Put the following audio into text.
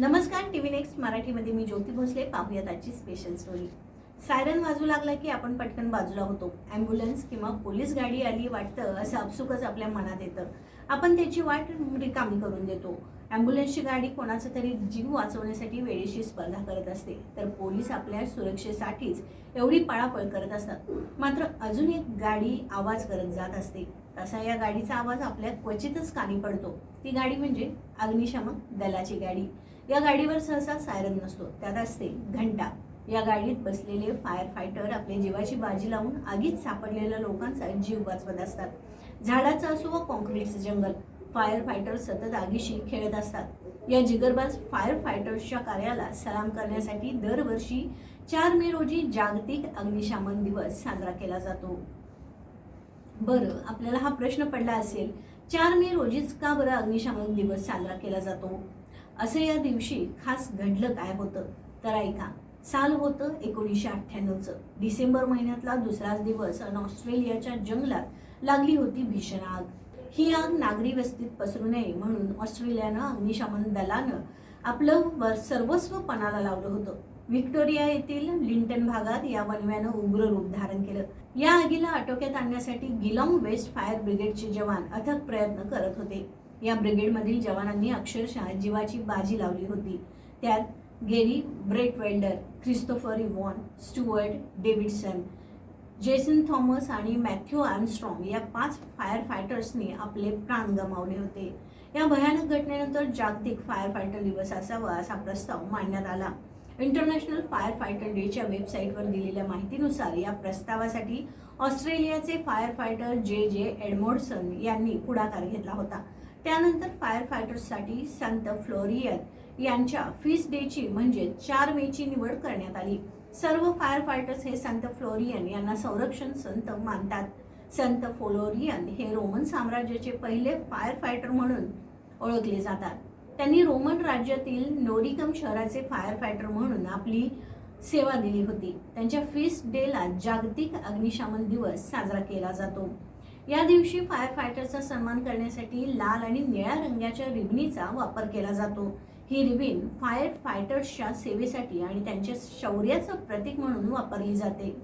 नमस्कार T V next मराठीमध्ये मी ज्योती भोसले. पाहूयात आजची स्पेशल स्टोरी सायरन वाजू लागला की आपण पटकन बाजूला होतो. ॲम्ब्युलन्स किंवा पोलीस गाडी आली वाटतं असं आपसुकच आपल्या मनात येतं. आपण त्याची वाट रिकामी करून देतो. ॲम्ब्युलन्सची गाडी कोणाचा तरी जीव वाचवण्यासाठी वेळेशी स्पर्धा करत असते. तर पोलीस आपल्या सुरक्षेसाठीच एवढी पळापळ करत असतात. मात्र अजून एक गाडी आवाज करत जात असते. तसा या गाडीचा आवाज आपल्या क्वचितच कानी पडतो. ती गाडी म्हणजे अग्निशमन दलाची गाडी. या गाडीवर सहसा सायरन नसतो त्यात असते घंटा. या गाडीत बसलेले फायर फायटर आपल्या जीवाची बाजी लावून आगीत सापडलेल्या लोकांचा जीव वाचवत असतात. झाडाचं असो व कॉन्क्रीटचं जंगल फायर फायटर सतत आगीशी खेळत असतात. या जिगरबाज फायर फायटर्सच्या कार्याला सलाम करण्यासाठी दरवर्षी चार मे रोजी जागतिक अग्निशामन दिवस साजरा केला जातो. बरं आपल्याला हा प्रश्न पडला असेल चार मे रोजीच का बरं अग्निशामक दिवस साजरा केला जातो? असं या दिवशी खास घडलं काय होतं? तर ऐका. साल होतं एकोणीसशे अठ्ठ्याण्णवचं. डिसेंबर महिन्यातला दुसराच दिवस अन ऑस्ट्रेलियाच्या जंगलात लागली होती भीषण आग. ही आग नागरी वस्तीत पसरू नये म्हणून ऑस्ट्रेलियानं अग्निशमन दलानं आपलं सर्वस्व पणाला लावलं होतं. व्हिक्टोरिया येथील लिंटन भागात या वनव्यानं उग्र रूप धारण केलं. या आगीला आटोक्यात आणण्यासाठी गिलॉंग वेस्ट फायर ब्रिगेडचे जवान अथक प्रयत्न करत होते. या ब्रिगेडमधील जवानांनी अक्षरशः जीवाची बाजी लावली होती. त्यात Gerry Brett Welder Christopher Evan Stuart Davidson Jason Thomas आणि मॅथ्यू आर्मस्ट्रॉंग या पाच फायर फायटर्सनी आपले प्राण गमावले होते. या भयानक घटनेनंतर जागतिक फायर फायटर दिवस असावा असा प्रस्ताव मांडण्यात आला. इंटरनॅशनल फायर फायटर डेच्या वेबसाईटवर दिलेल्या माहितीनुसार या प्रस्तावासाठी ऑस्ट्रेलियाचे फायर फायटर जे जे एडमोडसन यांनी पुढाकार घेतला होता. त्यानंतर फायर फायटर्ससाठी संत फ्लोरियन यांच्या फीस डेची म्हणजे चार मेची निवड करण्यात आली. सर्व फायर फायटर्स हे संत फ्लोरियन यांना संरक्षण संत मानतात. संत फ्लोरियन हे रोमन साम्राज्याचे पहिले फायर फायटर म्हणून ओळखले जातात. त्यांनी रोमन राज्यातील नोरिकम शहराचे फायर फायटर म्हणून आपली सेवा दिली होती. त्यांच्या फीस्ट डेला जागतिक अग्निशमन दिवस साजरा केला जातो. या दिवशी फायर फायटरचा सन्मान करण्यासाठी लाल आणि निळ्या रंगाच्या रिबनीचा वापर केला जातो. ही रिबीन फायर फायटर्सच्या सेवेसाठी आणि त्यांच्या शौर्याचं प्रतीक म्हणून वापरली जाते.